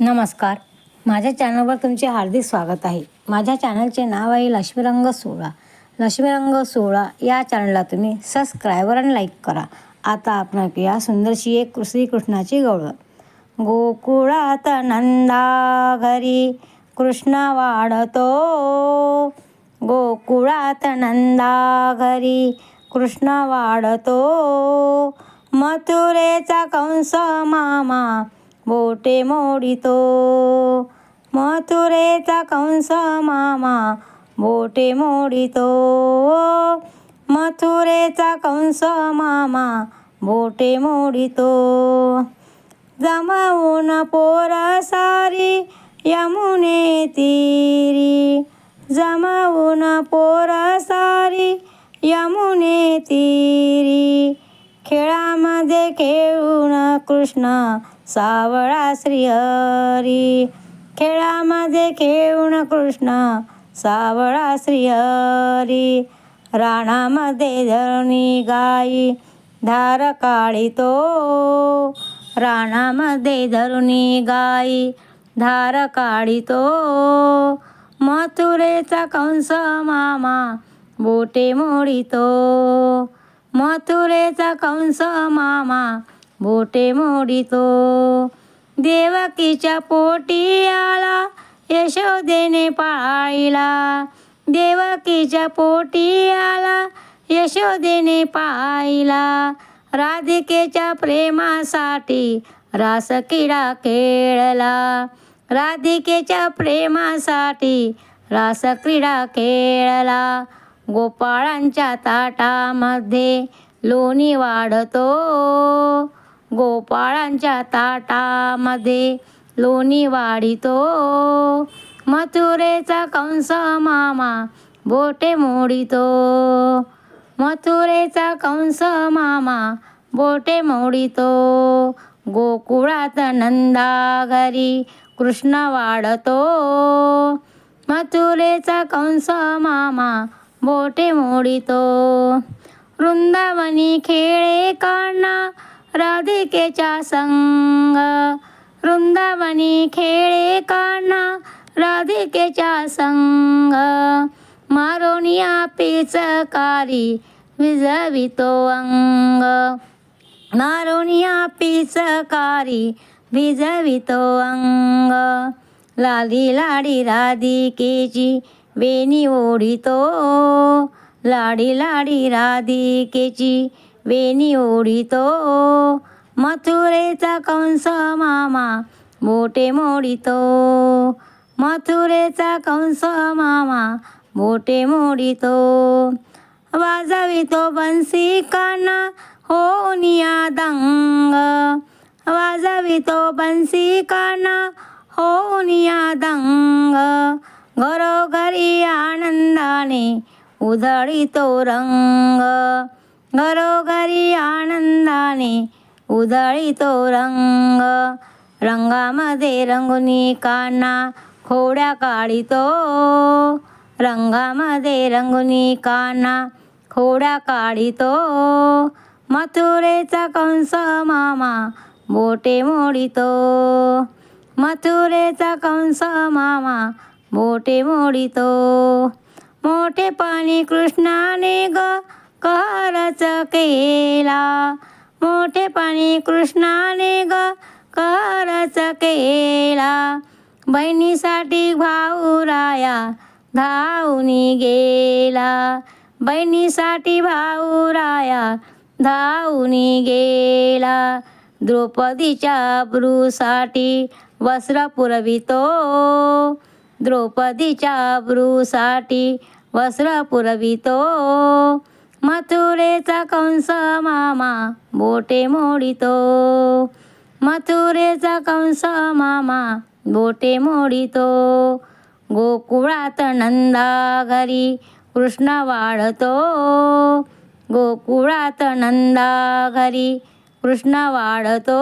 नमस्कार. माझ्या चॅनलवर तुमचे हार्दिक स्वागत आहे. माझ्या चॅनलचे नाव आहे लक्ष्मीरंग सोळा लक्ष्मीरंग सोळा या चॅनलला तुम्ही सबस्क्रायबर आणि लाईक करा. आता आपण या सुंदरशी एक श्रीकृष्णाची गवळ गोकुळात नंदा घरी कृष्ण वाढतो. गोकुळात नंदा घरी कृष्ण वाढतो. मथुरेचा कंस मामा बोटे मोडितो. मथुरेचा कंस मामा बोटे मोडितो. मथुरेचा कंस मामा बोटे मोडितो. जमावून पोर सारी यमुने तीरी. जमावून पोर सारी यमुने तीरी. खेळामध्ये खेळून कृष्ण सावळा श्रीहरी खेळामध्ये खेळून कृष्ण सावळा श्रीहरी राणामध्ये धरणी गाई धार काढितो. राणामध्ये धरुणी गाई धार काढितो. मथुरेचा कंस मामा बोटे मोडितो. मथुरेचा कंस मामा बोटे मोडितो. देवकीच्या पोटी आला यशोदेने पाळीला देवकीच्या पोटी आला यशोदेने पाहिला. राधिकेच्या प्रेमासाठी रास किडा खेळला. राधिकेच्या प्रेमासाठी रास क्रीडा खेळला. गोपाळांच्या ताटामध्ये लोणी वाढतो. गोपाळांच्या ताटामध्ये लोणी वाढितो. मथुरेचा कंस मामा बोटे मोडितो. मथुरेचा कंस मामा बोटे मोडितो. गोकुळात नंदा घरी कृष्ण वाढतो. मथुरेचा कंस मामा बोटे मोडितो. वृंदावनी खेळे काढणा राधिकेच्या संग. वृंदावनी खेळे काना राधिकेच्या संग. मारोनिया पिचकारी विजवितो अंग. मारोनिया पिचकारी विजवितो अंग. लाली लाडी राधिकेची वेणी ओढितो. लाडी लाडी राधिकेची वेणी ओढितो मथुरेचा कंस मामा बोटे मोडितो. मथुरेचा कंस मामा बोटे मोडितो. वाजवितो बन्सी काना हो निया दंग. वाजवितो बन्सी काना हो निया दंग. घरोघरी आनंदाने उधळितो रंग. घरोघरी आनंदाने उधळीतो रंग. रंगामध्ये रंगुनी काना खोड्या काढितो. रंगामध्ये रंगुनी काना खोड्या काढितो. मथुरेचा कंस मामा बोटे मोडितो. मथुरेचा कंस मामा बोटे मोडितो. मोठे पाणी कृष्णाने ग करच केला. मोठे पाणी कृष्णाने ग करच केला. बहिणीसाठी भाऊराया धावूनी गेला. बहिणीसाठी भाऊराया धावूनी गेला. द्रौपदीच्या ब्रूसाठी वस्त्र पुरवितो. द्रौपदीच्या ब्रूसाठी वस्त्र पुरवितो. मथुरेचा कंस मामा बोटे मोडितो. मथुरेचा कंस मामा बोटे मोडितो. गोकुळात नंदा घरी कृष्ण वाढतो. गोकुळात नंदा घरी कृष्ण वाढतो.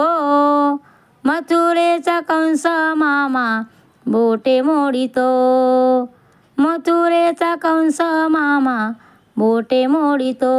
मथुरेचा कंस मामा बोटे मोडितो. मथुरेचा कंस मामा बोटे मोडितो